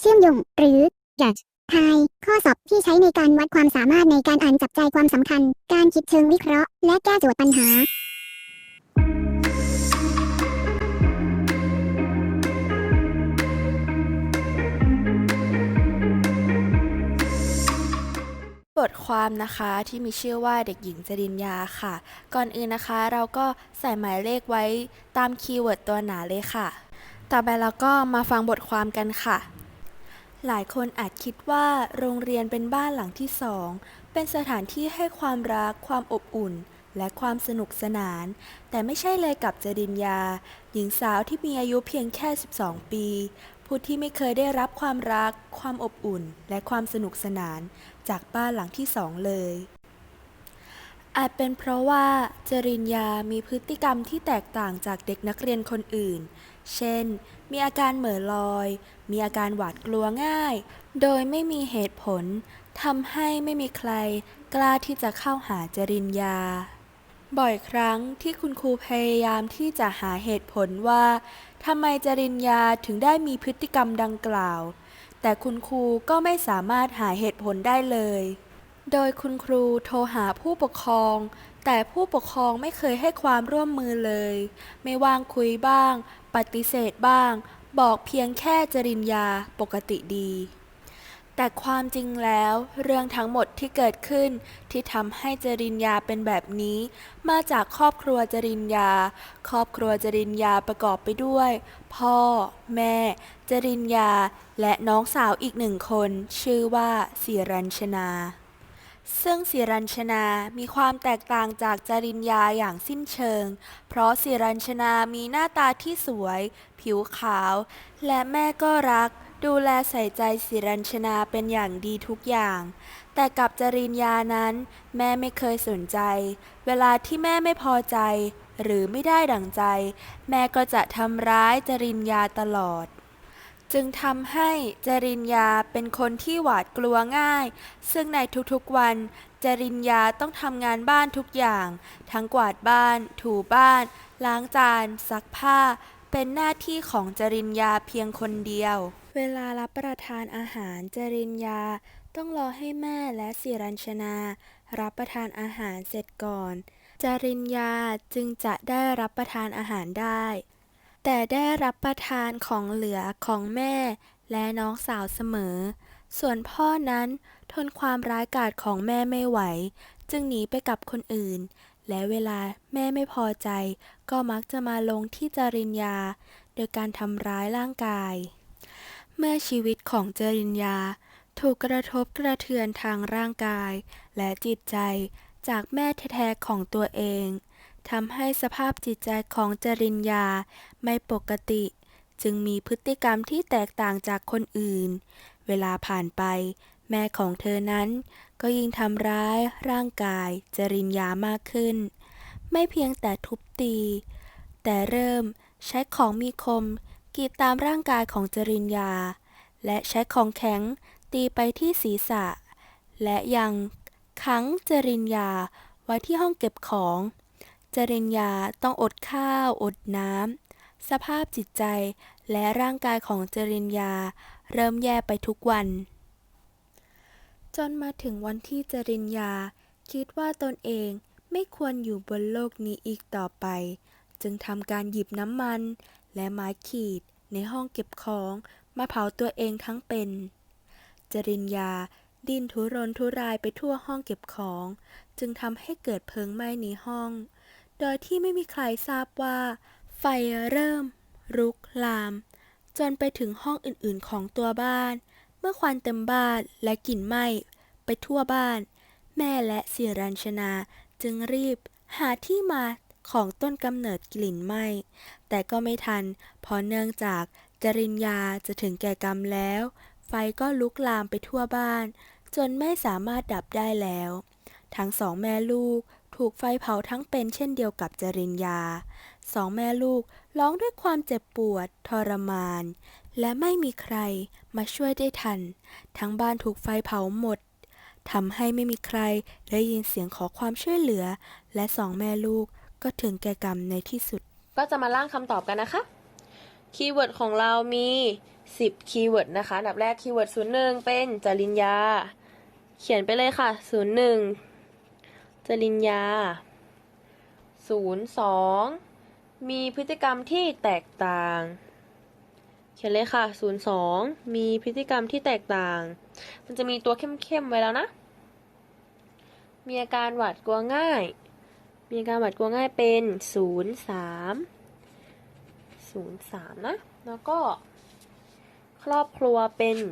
เชื่อมโยง หรือ judge ทาย ข้อสอบที่ใช้ในการวัดความสามารถในการอ่านจับใจความสำคัญ การคิดเชิงวิเคราะห์ และแก้โจทย์ปัญหาบทความนะคะที่มีชื่อว่าเด็กหญิงจริญญาค่ะ ก่อนอื่นนะคะ เราก็ใส่หมายเลขไว้ตามคีย์เวิร์ดตัวหนาเลยค่ะ ต่อไปเราก็มาฟังบทความกันค่ะ หลายคนอาจคิดว่าโรงเรียนเป็นบ้านหลังที่สอง เป็นสถานที่ให้ความรัก ความอบอุ่น และความสนุกสนาน แต่ไม่ใช่เลยกับจริญญา หญิงสาวที่มีอายุเพียงแค่ 12 ปี ผู้ที่ไม่เคยได้รับความรัก ความอบอุ่น และความสนุกสนาน จากบ้านหลังที่สองเลย อาจเป็นเพราะว่าจริญญามีพฤติกรรมที่แตกต่างจากเด็กนักเรียนคนอื่น เช่น มีอาการเหม่อลอย มีอาการหวาดกลัวง่าย โดยไม่มีเหตุผล ทำให้ไม่มีใครกล้าที่จะเข้าหาจริญญา บ่อยครั้งที่คุณครูพยายามที่จะหาเหตุผลว่าทำไมจริญญาถึงได้มีพฤติกรรมดังกล่าว แต่คุณครูก็ไม่สามารถหาเหตุผลได้เลย โดยคุณครูโทรหาผู้ปกครอง แต่ผู้ปกครองไม่เคยให้ความร่วมมือเลย ไม่ว่างคุยบ้าง ปฏิเสธบ้าง บอกเพียงแค่จริญญาปกติดี แต่ความจริงแล้วเรื่องทั้งหมดที่เกิดขึ้นที่ทำให้จริญญาเป็นแบบนี้ มาจากครอบครัวจริญญา ครอบครัวจริญญาประกอบไปด้วย พ่อ แม่ จริญญา และน้องสาวอีกหนึ่งคน ชื่อว่าศิรัญชนา ซึ่งศิรัญชนามีความแตกต่างจากจริญญาอย่างสิ้นเชิง เพราะศิรัญชนามีหน้าตาที่สวย ผิวขาว และแม่ก็รัก ดูแลใส่ใจศิรัญชนาเป็นอย่างดีทุกอย่าง แต่กับจริญญานั้น แม่ไม่เคยสนใจ เวลาที่แม่ไม่พอใจ หรือไม่ได้ดั่งใจ แม่ก็จะทำร้ายจริญญาตลอด จึงทำให้จริญญาเป็นคนที่หวาดกลัวง่าย ซึ่งในทุกๆวัน จริญญาต้องทำงานบ้านทุกอย่าง ทั้งกวาดบ้าน ถูบ้าน ล้างจาน ซักผ้า เป็นหน้าที่ของจริญญาเพียงคนเดียว เวลารับประทานอาหารจริญญาต้องรอให้แม่และสิรัญชนา รับประทานอาหารเสร็จก่อน จริญญาจึงจะได้รับประทานอาหารได้ แต่ได้รับประทานของเหลือของแม่และน้องสาวเสมอ ส่วนพ่อนั้นทนความร้ายกาจของแม่ไม่ไหว จึงหนีไปกับคนอื่น และเวลาแม่ไม่พอใจ ก็มักจะมาลงที่จริญญา โดยการทำร้ายร่างกาย เมื่อชีวิตของจริญญา ถูกกระทบกระเทือนทางร่างกาย และจิตใจจากแม่แท้ๆของตัวเอง ทำให้สภาพจิตใจของจริญญาไม่ปกติ จึงมีพฤติกรรมที่แตกต่างจากคนอื่น เวลาผ่านไป แม่ของเธอนั้น ก็ยิ่งทำร้ายร่างกายจริญญามากขึ้น ไม่เพียงแต่ทุบตี แต่เริ่มใช้ของมีคมกรีดตามร่างกายของจริญญา และใช้ของแข็งตีไปที่ศีรษะ และยังขังจริญญาไว้ที่ห้องเก็บของ จริญญาต้องอดข้าว อดน้ำ สภาพจิตใจและร่างกายของจริญญาเริ่มแย่ไปทุกวัน จนมาถึงวันที่จริญญาคิดว่าตนเองไม่ควรอยู่บนโลกนี้อีกต่อไป จึงทำการหยิบน้ำมัน และไม้ขีดในห้องเก็บของมาเผาตัวเองทั้งเป็น จริญญาดิ้นทุรนทุรายไปทั่วห้องเก็บของ จึงทำให้เกิดเพลิงไหม้ในห้อง โดยที่ไม่มีใครทราบว่า ไฟเริ่ม รุกลาม จนไปถึงห้องอื่นๆของตัวบ้าน เมื่อควันเต็มบ้านและกลิ่นไหม้ไปทั่วบ้าน แม่และสิรัญชนาจึงรีบหาที่มาของต้นกำเนิดกลิ่นไหม้ แต่ก็ไม่ทัน เพราะเนื่องจากจริญญาจะถึงแก่กรรมแล้ว ไฟก็ลุกลามไปทั่วบ้าน จนไม่สามารถดับได้แล้ว ทั้งสองแม่ลูก ถูกไฟเผาทั้งเป็นเช่นเดียวกับจริญญา สองแม่ลูกร้องด้วยความเจ็บปวด ทรมาน และไม่มีใครมาช่วยได้ทัน ทั้งบ้านถูกไฟเผาหมดทำให้ไม่มีใครได้ยินเสียงขอความช่วยเหลือ และสองแม่ลูกก็ถึงแก่กรรมในที่สุด ก็จะมาล่างคำตอบกันนะคะ คีย์เวิร์ดของเรามี 10 คีย์เวิร์ดนะคะ อันดับแรกคีย์เวิร์ด01 เป็นจริญญา เขียนไปเลยค่ะ 01 จริญญา 02 มีพฤติกรรมที่แตกต่าง เขียนเลยค่ะ 02 มีพฤติกรรมที่แตกต่าง มันจะมีตัวเข้มๆไว้แล้วนะ มีอาการหวาดกลัวง่าย มีอาการหวาดกลัวง่ายเป็น 03 03 นะ แล้วก็ ครอบครัวเป็น 04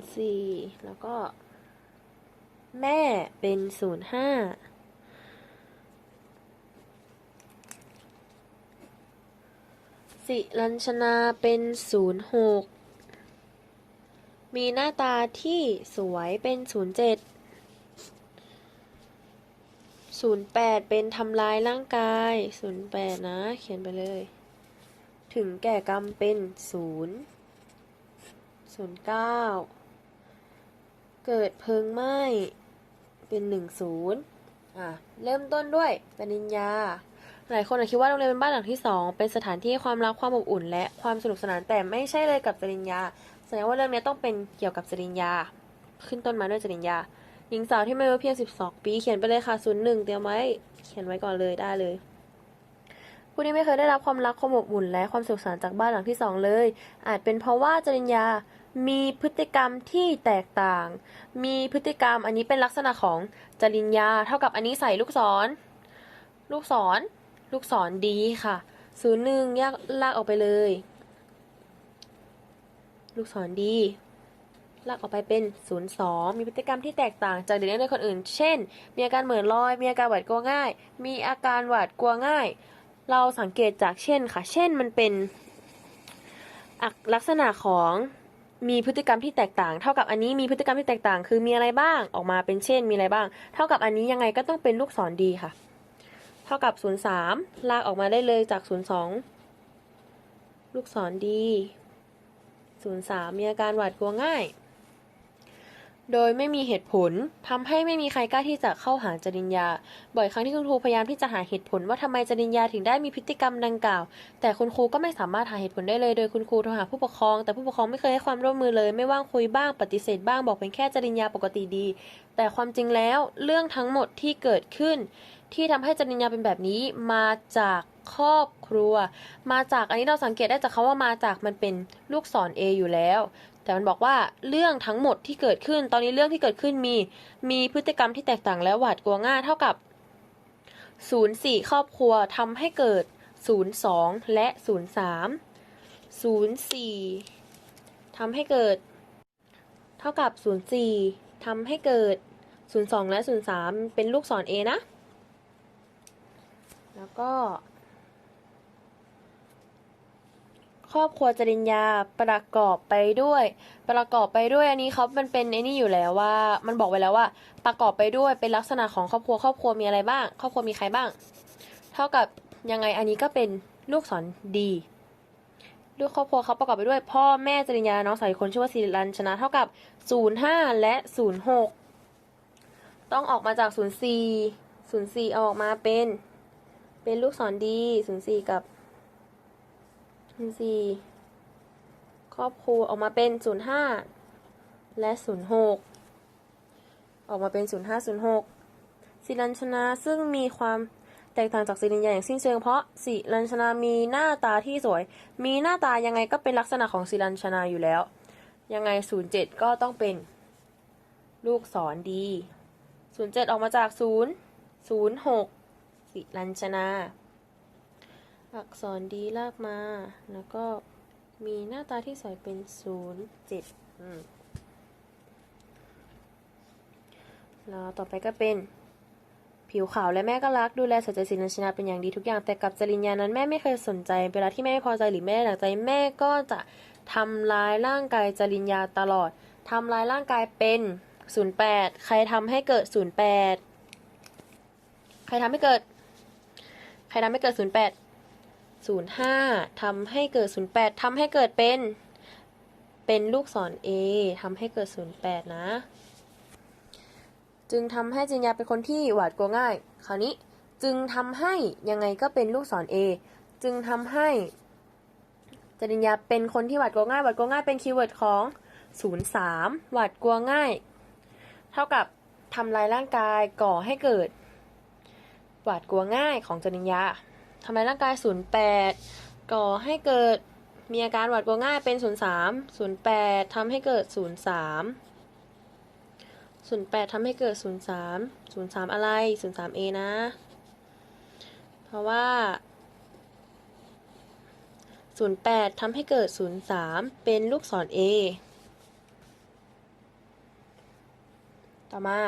04 แล้วก็ แม่เป็น05สิรัญชนาเป็น06มีหน้าตาที่สวยเป็น07 08เป็นทำลายร่างกาย08นะ เขียนไปเลย ถึงแก่กรรมเป็น0 09เกิดเพลิงไหม้ เป็น10อะเริ่มต้นด้วยปริญญา หลายคนอาจคิดว่าโรงเรียนเป็นบ้านหลังที่สองเป็นสถานที่ให้ความรักความอบอุ่น และความสนุกสนานแต่ไม่ใช่เลยกับจริญญาแสดงว่าเรื่องนี้ต้องเป็นเกี่ยวกับจริญญา ขึ้นต้นมาด้วยจริญญาหญิงสาวที่ไม่อายุเพียง 12 ปี เขียนไปเลยค่ะ01เตรียมไว้เขียนไว้ก่อนเลยได้เลยผู้ที่ไม่เคยได้รับความรักความอบอุ่นและความสุขสันต์จากบ้านหลังที่สองเลย อาจเป็นเพราะว่าจริญญา มีพฤติกรรมที่แตกต่าง มีพฤติกรรมอันนี้เป็นลักษณะของจริญญา เท่ากับอันนี้ใส่ลูกศร ลูกศร ลูกศรดีค่ะศูนย์หนึ่งแยกลากออกไปเลย ลูกศรดีลากออกไปเป็น 02 มีพฤติกรรมที่แตกต่างจากเด็กนักเรียนคนอื่น เช่น มีอาการเหมือนลอย มีอาการหวาดกลัวง่าย มีอาการหวาดกลัวง่าย เราสังเกตจากเช่นค่ะ เช่นมันเป็นลักษณะของ มีพฤติกรรมที่แตกต่าง เท่ากับอันนี้มีพฤติกรรมที่แตกต่าง คือมีอะไรบ้างออกมาเป็นเช่น มีอะไรบ้าง เท่ากับอันนี้ยังไงก็ต้องเป็นลูกศรดีค่ะ เท่ากับ 03 ลากออกมาได้เลยจาก 02 ลูกศรดี 03 มีอาการหวาดกลัวง่าย โดยไม่มีเหตุผลทำให้ไม่มีใครกล้าที่จะเข้าหาจริญญา บ่อยครั้งที่คุณครูพยายามที่จะหาเหตุผลว่าทำไมจริญญาถึงได้มีพฤติกรรมดังกล่าว แต่คุณครูก็ไม่สามารถหาเหตุผลได้เลย โดยคุณครูโทรหาผู้ปกครอง แต่ผู้ปกครองไม่เคยให้ความร่วมมือเลย ไม่ว่างคุยบ้างปฏิเสธบ้างบอกเพียงแค่จริญญาปกติดี แต่ความจริงแล้วเรื่องทั้งหมดที่เกิดขึ้น ที่ทำให้จริญญาเป็นแบบนี้มาจากครอบครัว มาจากอันนี้เราสังเกตได้จากคาว่ามาจากมันเป็นลูกศร A อยู่แล้ว แต่มันบอกว่าเรื่องทั้งหมดที่เกิดขึ้น ตอนนี้เรื่องที่เกิดขึ้นมี มีพฤติกรรมที่แตกต่างและหวาดกลัวง่ายเท่ากับ 04 ครอบครัวทำให้เกิด 02 และ 03 04ทำให้เกิด เท่ากับ 04ทำให้เกิด 02 และ 03 เป็นลูกศร A นะ แล้วก็ ครอบครัวจริญญาประกอบไปด้วย ประกอบไปด้วยอันนี้เขามันเป็นไอ้นี่อยู่แล้วว่า มันบอกไว้แล้วว่า ประกอบไปด้วยเป็นลักษณะของครอบครัวครอบครัวมีอะไรบ้าง ครอบครัวมีใครบ้าง เท่ากับยังไงอันนี้ก็เป็นลูกศรดีลูกครอบครัวเขาประกอบไปด้วย พ่อแม่จริญญาน้องสาวอีกคนชื่อว่าศิรันชนะเท่ากับ 05 และ 06 ต้องออกมาจาก 04 04เอาออกมาเป็น เป็นลูกศรดี 04 กับ 04ครอบครัวออกมาเป็น05และ06ออกมาเป็น0506ศิรัญชนาซึ่งมีความแตกต่างจากศิรินยาอย่างสิ้นเชิงเพราะศิรัญชนามีหน้าตาที่สวย มีหน้าตายังไงก็เป็นลักษณะของศิรัญชนาอยู่แล้ว ยังไง 07 ก็ต้องเป็น ลูกศรดี 07 ออกมาจาก 0 06ศิรัญชนา อักษรดีลากมา แล้วก็มีหน้าตาที่สวยเป็น 07อืมแล้วต่อไปก็เป็นผิวขาวและแม่ก็รักดูแลใส่ใจสินชนาเป็นอย่างดีทุกอย่างแต่กับจริญญานั้นแม่ไม่เคยสนใจ เวลาที่แม่ไม่พอใจหรือแม่หนักใจแม่ก็จะทำร้ายร่างกายจริญญาตลอดทำร้ายร่างกายเป็น 08 ใครทำให้เกิด 08 ใครทำให้เกิด ใครทำให้เกิด 08 05ทำให้เกิด 08ทำให้เกิดเป็น เป็นลูกศร A ทำให้เกิด 08 นะ จึงทำให้จินยาเป็นคนที่หวาดกลัวง่าย คราวนี้จึงทำให้ยังไงก็เป็นลูกศร A จึงทำให้จริญญาเป็นคนที่หวาดกลัวง่าย หวาดกลัวง่ายเป็นคีย์เวิร์ดของ 03 หวาดกลัวง่าย เท่ากับทำลายร่างกายก่อให้เกิด หวาดกลัวง่ายของจริญญา ทำลายร่างกาย 08 ก่อให้เกิดมีอาการหวาดกลัวง่ายเป็น 03 08ทำให้เกิด 03 08ทำให้เกิด 03 03 อะไร 03A นะ เพราะว่า 08ทำให้เกิด 03 เป็นลูกศร A ต่อมา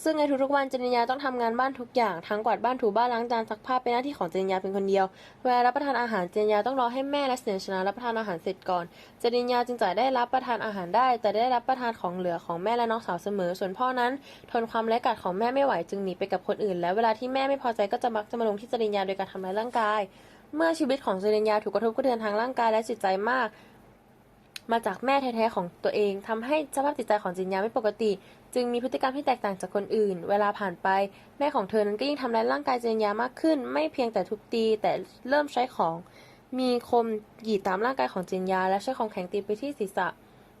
ซึ่งในทุกๆวันจริญญาต้องทำงานบ้านทุกอย่างทั้งกวาดบ้านถูบ้านล้างจานซักผ้าเป็นหน้าที่ของจริญญาเป็นคนเดียว เวลารับประทานอาหารจริญญาต้องรอให้แม่และเสียงชนะรับประทานอาหารเสร็จก่อนจริญญาจึงจะได้รับประทานอาหารได้ แต่ได้รับประทานของเหลือของแม่และน้องสาวเสมอ ส่วนพ่อนั้น ทนความและกัดของแม่ไม่ไหวจึงหนีไปกับคนอื่น และเวลาที่แม่ไม่พอใจก็จะมักจะมาลงที่จริญญาโดยการทำร้ายร่างกาย เมื่อชีวิตของจริญญาถูกกระทบกระเทือนทางร่างกายและจิตใจมากมาจากแม่แท้ๆของตัวเองทำให้สภาพจิตใจของจินยาไม่ปกติ จึงมีพฤติกรรมที่แตกต่างจากคนอื่น เวลาผ่านไป แม่ของเธอนั้นก็ยิ่งทำร้ายร่างกายเจนยามากขึ้น ไม่เพียงแต่ทุบตีแต่เริ่มใช้ของ มีคมหยีดตามร่างกายของเจนยา และใช้ของแข็งตีไปที่ศีรษะ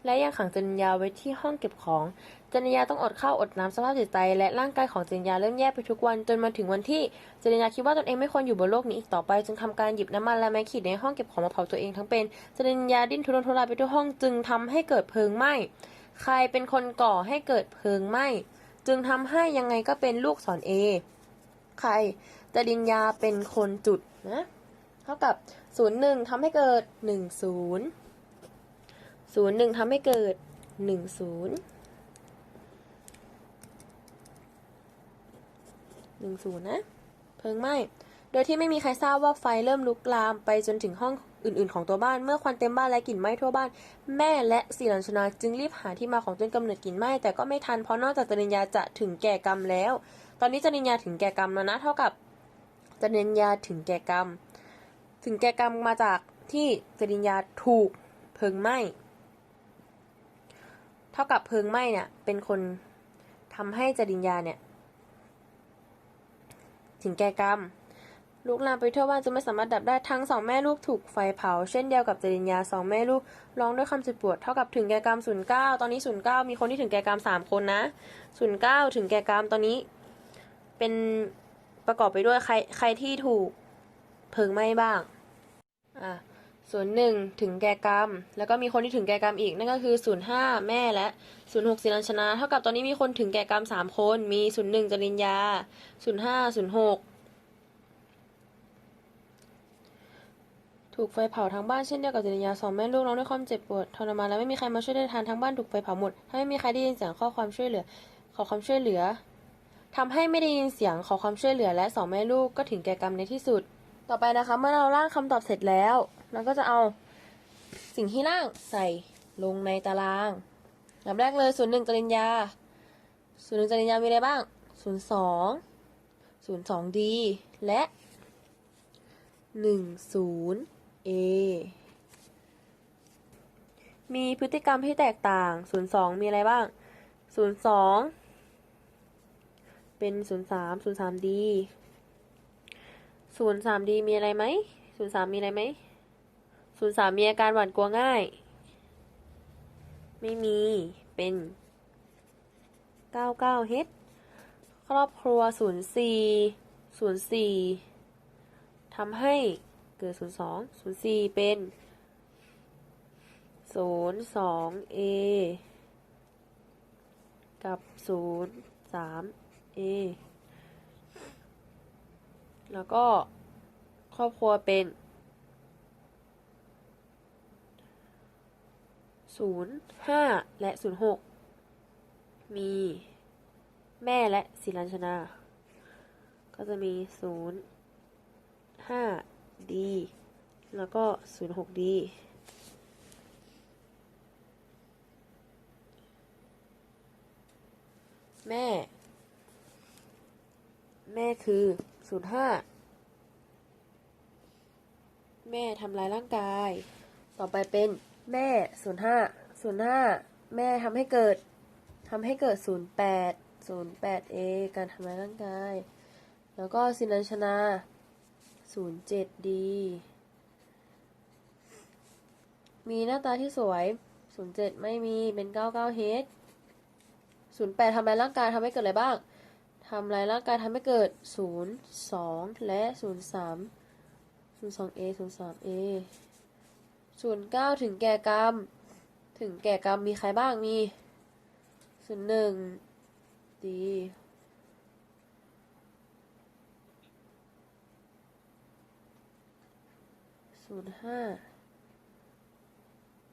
และยังขังเจนยาไว้ที่ห้องเก็บของเจนยาต้องอดข้าวอดน้ำสภาพจิตใจและร่างกายของเจนยาเริ่มแย่ไปทุกวันจนมาถึงวันที่เจนยาคิดว่าตนเองไม่ควรอยู่บนโลกนี้อีกต่อไปจึงทำการหยิบน้ำมันและไม้ขีดในห้องเก็บของมาเผาตัวเองทั้งเป็นเจริญญาดิ้นทุรนทุรายไปทั่วห้องจึงทำให้เกิดเพลิงไหม้ ใครเป็นคนก่อให้เกิดเพลิงไหม้จึงทำให้ยังไงก็เป็นลูกศรเอใครจริญญาเป็นคนจุดนะ เท่ากับศูนย์ทำให้เกิดหนึ่งศูนย์ศูนย์หนึ่งทำให้เกิดหนึ่งศูนย์หนึ่งศูนย์นะ เพลิงไหม้ โดยที่ไม่มีใครทราบว่าไฟเริ่มลุกลามไปจนถึงห้อง อื่นๆ ของตัวบ้าน เมื่อควันเต็มบ้านและกลิ่นไหม้ทั่วบ้าน แม่และศิรัญชนาจึงรีบหาที่มาของต้นกำเนิดกลิ่นไหม้แต่ก็ไม่ทันเพราะนอกจากจริญญาจะถึงแก่กรรมแล้ว ตอนนี้จริญญาถึงแก่กรรมแล้วนะ เท่ากับจริญญาถึงแก่กรรม ถึงแก่กรรมมาจากที่จริญญาถูกเพลิงไหม้เท่ากับเพลิงไหม้เนี่ยเป็นคนทำให้จริญญาเนี่ยถึงแก่กรรม ลุกลามไปทั่วบ้านจนไม่สามารถดับได้ทั้งสองแม่ลูกถูกไฟเผา เช่นเดียวกับจริญญาสองแม่ลูกร้องด้วยคำเจ็บปวดเท่ากับถึงแก่กรรมศูนย์เก้าตอนนี้ศูนย์เก้ามีคนที่ถึงแก่กรรมสามคนนะศูนย์เก้าถึงแก่กรรมตอนนี้ เป็นประกอบไปด้วยใครใครที่ถูกเพลิงไหม้บ้างอะส่วนหนึ่งถึงแก่กรรม แล้วก็มีคนที่ถึงแก่กรรมอีกนั่นก็คือศูนย์ห้าแม่และศูนย์หกศิรัญชนะ เท่ากับตอนนี้มีคนถึงแก่กรรมสามคน มีศูนย์หนึ่งจริญญาศูนย์ห้าศูนย์หก ถูกไฟเผาทั้งบ้านเช่นเดียวกับจริญญาสองแม่ลูกร้องด้วยความเจ็บปวดทรมานและไม่มีใครมาช่วยได้ทันทั้งบ้านถูกไฟเผาหมดถ้าไม่มีใครได้ยินเสียงข้อความช่วยเหลือ ขอความช่วยเหลือทำให้ไม่ได้ยินเสียงขอความช่วยเหลือและสองแม่ลูกก็ถึงแก่กรรมในที่สุด ต่อไปนะคะ เมื่อเราร่างคำตอบเสร็จแล้วเราก็จะเอาสิ่งที่ร่างใส่ลงในตารางลำแรกเลยศูนย์หนึ่งจริญญาศูนย์หนึ่งจริญญามีอะไรบ้างศูนย์สองศูนย์สองดีและหนึ่งศูนย์ A มีพฤติกรรมที่แตกต่าง 02 มีอะไรบ้าง 02 เป็น 03 03D 03D มีอะไรไหม03 มีอะไรไหม03 มีอาการหวาดกลัวง่าย ไม่มี เป็น 99H ครอบครัว 04 04ทำให้ เกิด 02 04 เป็น 02 A กับ 03 A แล้วก็ครอบครัวเป็น 05 และ 06 มีแม่และศิรัญชนา ก็จะมี 0 5 D แล้วก็ 06 D แม่ แม่คือ 05 แม่ทำร้ายร่างกาย ต่อไปเป็นแม่ 05 05 แม่ทำให้เกิดทำให้เกิด 08 08A การทำร้ายร่างกาย แล้วก็สินัญชนา ศูนย์เจ็ดดีมีหน้าตาที่สวยศูนย์เจ็ดไม่มีเป็นเก้าเก้าเฮดศูนย์แปดทำลายร่างกายทำให้เกิดอะไรบ้างทำลายร่างกายทำให้เกิดศูนย์สองและศูนย์สามศูนย์สองเอศูนย์สามเอศูนย์เก้าถึงแก่กรรม ถึงแก่กรรมมีใครบ้างมีศูนย์หนึ่งดี ศูนย์ห้า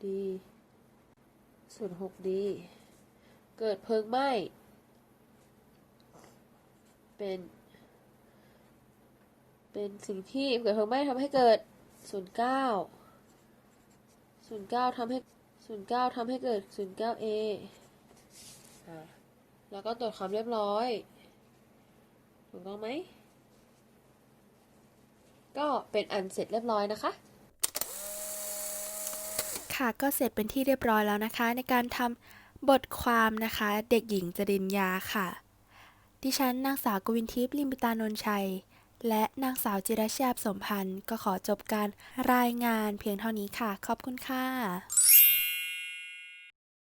ดีศูนย์หกดี เกิดเพลิงไหม้ เป็น เป็นสิ่งที่เกิดเพลิงไหม้ทำให้เกิดศูนย์เก้าศูนย์เก้าทำให้ศูนย์เก้าทำให้เกิดศูนย์เก้าเอแล้วก็ตรวจความเรียบร้อย ถูกต้องไหม ก็เป็นอันเสร็จเรียบร้อยนะคะ ค่ะก็เสร็จเป็นที่เรียบร้อยแล้วนะคะ ในการทำบทความนะคะ เด็กหญิงจริญญาค่ะ ดิฉันนางสาวกวินทิพย์ลิมปิตานนชัย และนางสาวจิรชยาบสมพันธ์ ก็ขอจบการรายงานเพียงเท่านี้ค่ะ ขอบคุณค่ะ